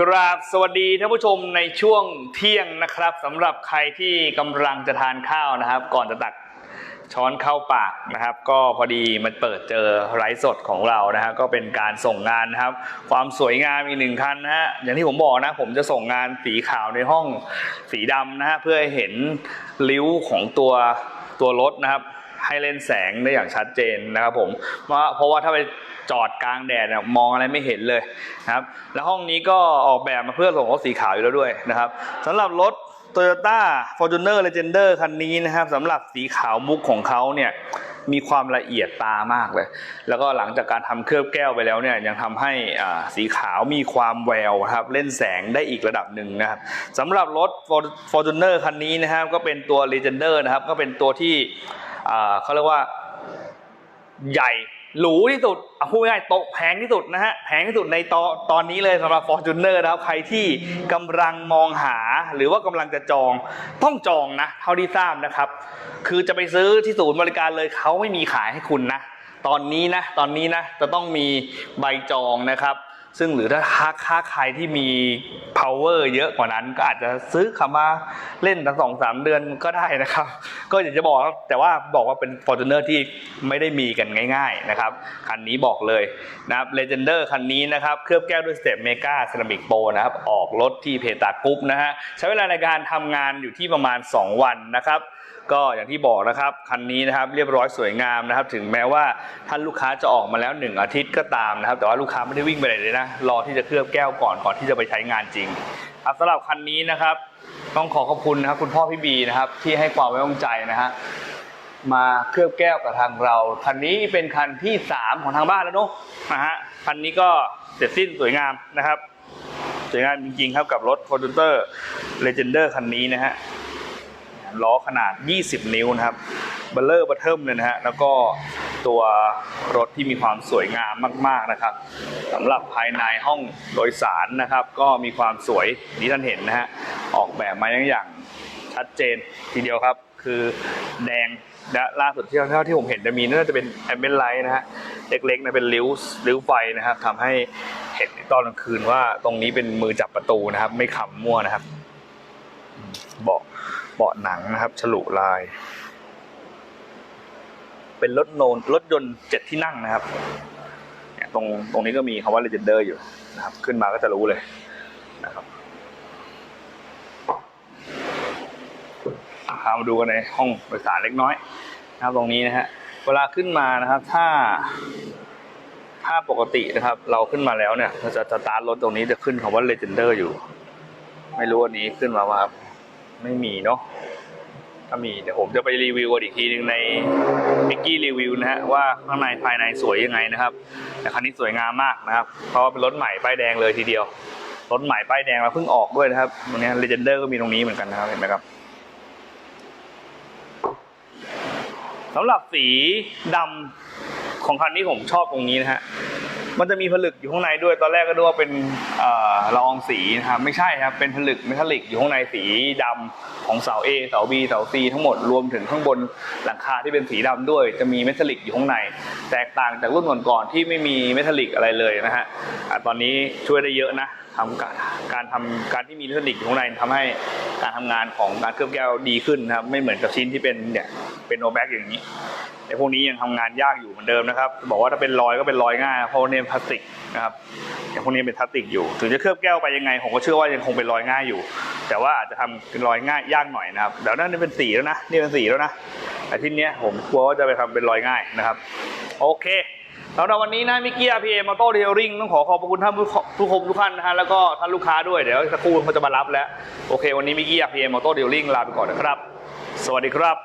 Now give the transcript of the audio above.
กราบสวัสดีท่านผู้ชมในช่วงเที่ยงนะครับสำหรับใครที่กำลังจะทานข้าวนะครับ ก่อนจะตักช้อนเข้าปากนะครับ ก็พอดีมันเปิดเจอไลฟ์สดของเรานะฮะก็เป็นการส่งงานนะครับ ความสวยงามอีกหนึ่งคันนะฮะอย่างที่ผมบอกนะ ผมจะส่งงานสีขาวในห้องสีดำนะฮะเพื่อให้เห็นริ้วของตัวตัวรถนะครับ ให้เล่นแสงได้อย่างชัดเจนนะครับผมเพราะว่าถ้าไป จอดกลางแดดเนี่ยมองอะไรไม่เห็นเลยนะครับ แล้วห้องนี้ก็ออกแบบมาเพื่อส่งรถสีขาวอยู่แล้วด้วยนะครับสำหรับรถ Toyota Fortuner Legender คันนี้นะครับสำหรับสีขาวมุกของเขาเนี่ยมีความละเอียดตามากเลย แล้วก็หลังจากการทำเคลือบแก้วไปแล้วเนี่ยยังทำให้สีขาวมีความแววครับเล่นแสงได้อีกระดับหนึ่งนะครับสำหรับรถ Fortuner คันนี้นะครับก็เป็นตัว Legender นะครับก็เป็นตัวที่เขาเรียกว่าใหญ่ หรูที่สุดพูดง่ายๆโต๊ะแพงที่สุดนะฮะแพงที่สุดในตอนตอนนี้เลยสำหรับ Fortuner นะครับใครที่กำลังมองหาหรือว่ากำลังจะจองต้องจองนะ เท่าที่ทราบนะครับ คือจะไปซื้อที่ศูนย์บริการเลยเขาไม่มีขายให้คุณนะ ตอนนี้นะตอนนี้นะจะต้องมีใบจองนะครับ ซึ่งหรือถ้าค้าค้าใครที่มี power เยอะกว่านั้น ก็อาจจะซื้อขามาเล่นตั้งสองสามเดือนก็ได้นะครับ ก็อยากจะบอกครับแต่ว่าบอกว่าเป็น Fortuner ที่ไม่ได้มีกันง่าย ๆนะครับ คันนี้บอกเลยนะครับ Legender คันนี้นะครับ เคลือบแก้วด้วยสเตปเมกาเซรามิกโปนะครับ ออกรถที่เพตากรุ๊ปนะฮะใช้เวลาในการทำงานอยู่ที่ประมาณ 2 วันนะครับก็อย่างที่บอกนะครับคันนี้นะครับเรียบร้อยสวยงามนะครับ ถึงแม้ว่าท่านลูกค้าจะออกมาแล้ว 1 อาทิตย์ก็ตามนะครับ แต่ว่าลูกค้าไม่ได้วิ่งไปไหนเลยนะรอที่จะเคลือบแก้วก่อนก่อนที่จะไปใช้งานจริงครับสำหรับคันนี้นะครับ ต้องขอขอบคุณนะครับคุณพ่อพี่บีนะครับ ที่ให้ความไว้วางใจนะฮะมาเคลือบแก้วกับทางเรา คันนี้เป็นคันที่ 3 ของทางบ้านแล้วเนอะนะฮะคันนี้ก็เสร็จสิ้นสวยงามนะครับ สวยงามจริงๆครับกับรถ Fortuner Legender คันนี้นะฮะล้อขนาด 20 นิ้วนะครับเบลเลอร์บัตเทิมเลยนะฮะแล้วก็ ตัวรถที่มีความสวยงามมาก ๆนะครับสำหรับภายในห้องโดยสารนะครับ ก็มีความสวยที่ท่านเห็นนะฮะออกแบบมาอย่างชัดเจนทีเดียวครับ คือแดงและล่าสุดที่เท่าที่ผมเห็นจะมีน่าจะเป็นแอมเบนไลท์นะฮะเล็กๆนะเป็นริ้วริ้วไฟนะครับทำให้เห็นตอนกลางคืนว่าตรงนี้เป็นมือจับประตูนะครับ ไม่ขำมั่วนะครับเบาะเบาะหนังนะครับ ฉลุลาย เป็นรถโนนรถยนต์เจ็ดที่นั่งนะครับเนี่ยตรงตรงนี้ก็มีคำว่า Legender อยู่นะครับ ขึ้นมาก็จะรู้เลยนะครับพามาดูกันในห้องโดยสารเล็กน้อยนะครับตรงนี้นะฮะเวลาขึ้นมานะครับ ถ้าถ้าปกตินะครับ เราขึ้นมาแล้วเนี่ยเราจะสตาร์ทรถตรงนี้จะขึ้นคำว่า Legender อยู่ ไม่รู้อันนี้ขึ้นมาว่าครับไม่มีเนาะ ถ้ามีเดี๋ยวผมจะไปรีวิวกันอีกทีหนึ่งในมิกกี้รีวิวนะฮะว่าข้างในภายในสวยยังไงนะครับ แต่คันนี้สวยงามมากนะครับ เพราะว่าเป็นรถใหม่ป้ายแดงเลยทีเดียวรถใหม่ป้ายแดงแล้วเพิ่งออกด้วยนะครับตรงนี้ Legender ก็มีตรงนี้เหมือนกันนะครับเห็นไหมครับสำหรับสีดำของคันนี้ผมชอบตรงนี้นะฮะ มันจะมีผลึกอยู่ข้างในด้วย ตอนแรกก็ดูว่าเป็นอละอองสีนะครับไม่ใช่ครับ เป็นผลึกเมทัลลิกอยู่ข้างในสีดำของเสา A เสา B เสา C ทั้งหมดรวมถึงข้างบนหลังคาที่เป็นสีดำด้วย จะมีเมทัลลิกอยู่ข้างใน แตกต่างจากรุ่นก่อนๆที่ไม่มีเมทัลลิกอะไรเลยนะฮะตอนนี้ช่วยได้เยอะนะ ทำการการทำการที่มีเทัลลิกอยู่ข้างในทำให้การทำงานของการเคลือบแก้วดีขึ้นนะครับ ไม่เหมือนกับชิ้นที่เป็นเนี่ยเป็นโนแบ็กอย่างนี้ไอ้พวกนี้ยังทำงานยากอยู่เหมือนเดิมนะครับ บอกว่าถ้าเป็นรอยก็เป็นรอยง่าย เพราะเนี่ยพลาสติกนะครับอย่างพวกนี้เป็นพลาสติกอยู่ ถึงจะเคลือบแก้วไปยังไงผมก็เชื่อว่ายังคงเป็นรอยง่ายอยู่ แต่ว่าอาจจะทำเป็นรอยง่ายยากหน่อยนะครับเดี๋ยวนั่นนี่เป็นสีแล้วนะนี่เป็นสีแล้วนะแต่ที่เนี้ยผมกลัวว่าจะไปทำเป็นรอยง่ายนะครับ โอเค สำหรับวันนี้นะมิกกี้อาพีเอ็มออโต้เทลริงต้องขอขอบคุณท่านผู้ชมทุกท่านนะฮะแล้วก็ท่านลูกค้าด้วยเดี๋ยวสักครู่เขาจะมารับแล้ว โอเค วันนี้มิกกี้อาพีเอ็มออโต้เทลริงลาไปก่อนนะครับ สวัสดีครับ